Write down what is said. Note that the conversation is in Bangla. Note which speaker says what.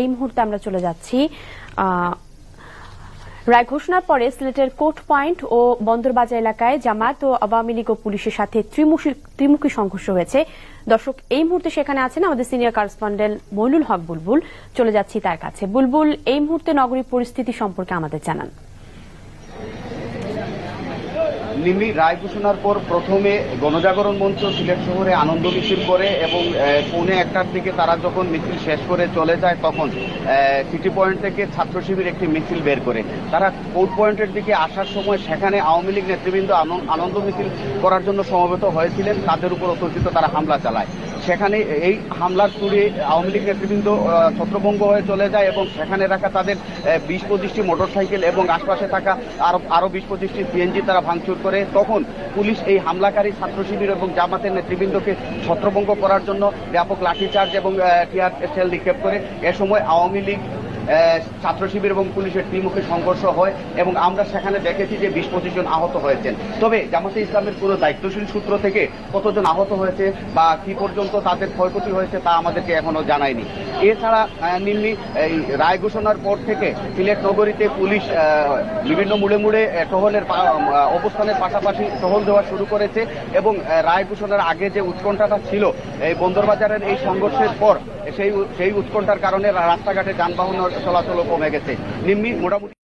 Speaker 1: এই মুহূর্তে আমরা চলে যাচ্ছি রায় ঘোষণার পরে সিলেটের কোর্ট পয়েন্ট ও বন্দরবাজার এলাকায় জামাত ও আওয়ামী লীগ ও পুলিশের সাথে ত্রিমুখী সংঘর্ষ হয়েছে। দর্শক, এই মুহূর্তে সেখানে আছেন আমাদের সিনিয়র করেসপন্ডেন্ট মইনুল হক বুলবুল। চলে যাচ্ছি তার কাছে। বুলবুল, এই মুহূর্তে নগরীর পরিস্থিতি সম্পর্কে আমাদের জানান।
Speaker 2: নিমি রায় ঘোষণার পর প্রথমে গণজাগরণ মঞ্চ সিলেট শহরে আনন্দ মিছিল করে এবং পৌনে একটার দিকে তারা যখন মিছিল শেষ করে চলে যায় তখন সিটি পয়েন্ট থেকে ছাত্র শিবির একটি মিছিল বের করে। তারা কোর্ট পয়েন্টের দিকে আসার সময় সেখানে আওয়ামী লীগ নেতৃবৃন্দ আনন্দ- মিছিল করার জন্য সমবেত হয়েছিলেন। তাদের উপর অতর্কিত তারা হামলা চালায়। সেখানে এই হামলার সুরে আওয়ামী লীগ নেতৃবৃন্দ ছত্রভঙ্গ হয়ে চলে যায় এবং সেখানে রাখা তাদের বিশ পঁচিশটি মোটরসাইকেল এবং আশপাশে থাকা আরও আরও বিশ পঁচিশটি সিএনজি তারা ভাঙচুর করে। তখন পুলিশ এই হামলাকারী ছাত্র শিবির এবং জামাতের নেতৃবৃন্দকে ছত্রভঙ্গ করার জন্য ব্যাপক লাঠিচার্জ এবং টিয়ার সেল নিক্ষেপ করে। এ সময় আওয়ামী লীগ ছাত্র শিবির এবং পুলিশের ত্রিমুখী সংঘর্ষ হয় এবং আমরা সেখানে দেখেছি যে বিশ পঁচিশ জন আহত হয়েছেন। তবে জামাতে ইসলামের কোনো দায়িত্বশীল সূত্র থেকে কতজন আহত হয়েছে বা কি পর্যন্ত তাদের ক্ষয়ক্ষতি হয়েছে তা আমাদেরকে এখনও জানায়নি। এছাড়া নিম্নি, এই রায় ঘোষণার পর থেকে সিলেট নগরীতে পুলিশ বিভিন্ন মুড়ে মুড়ে টহলের অবস্থানের পাশাপাশি টহল দেওয়া শুরু করেছে এবং রায় ঘোষণার আগে যে উৎকণ্ঠাটা ছিল, এই বন্দরবাজারের এই সংঘর্ষের পর, সেই সেই উৎকণ্ঠার কারণে রাস্তাঘাটে যানবাহন চলাচলও কমে গেছে। নিম্নি মোটামুটি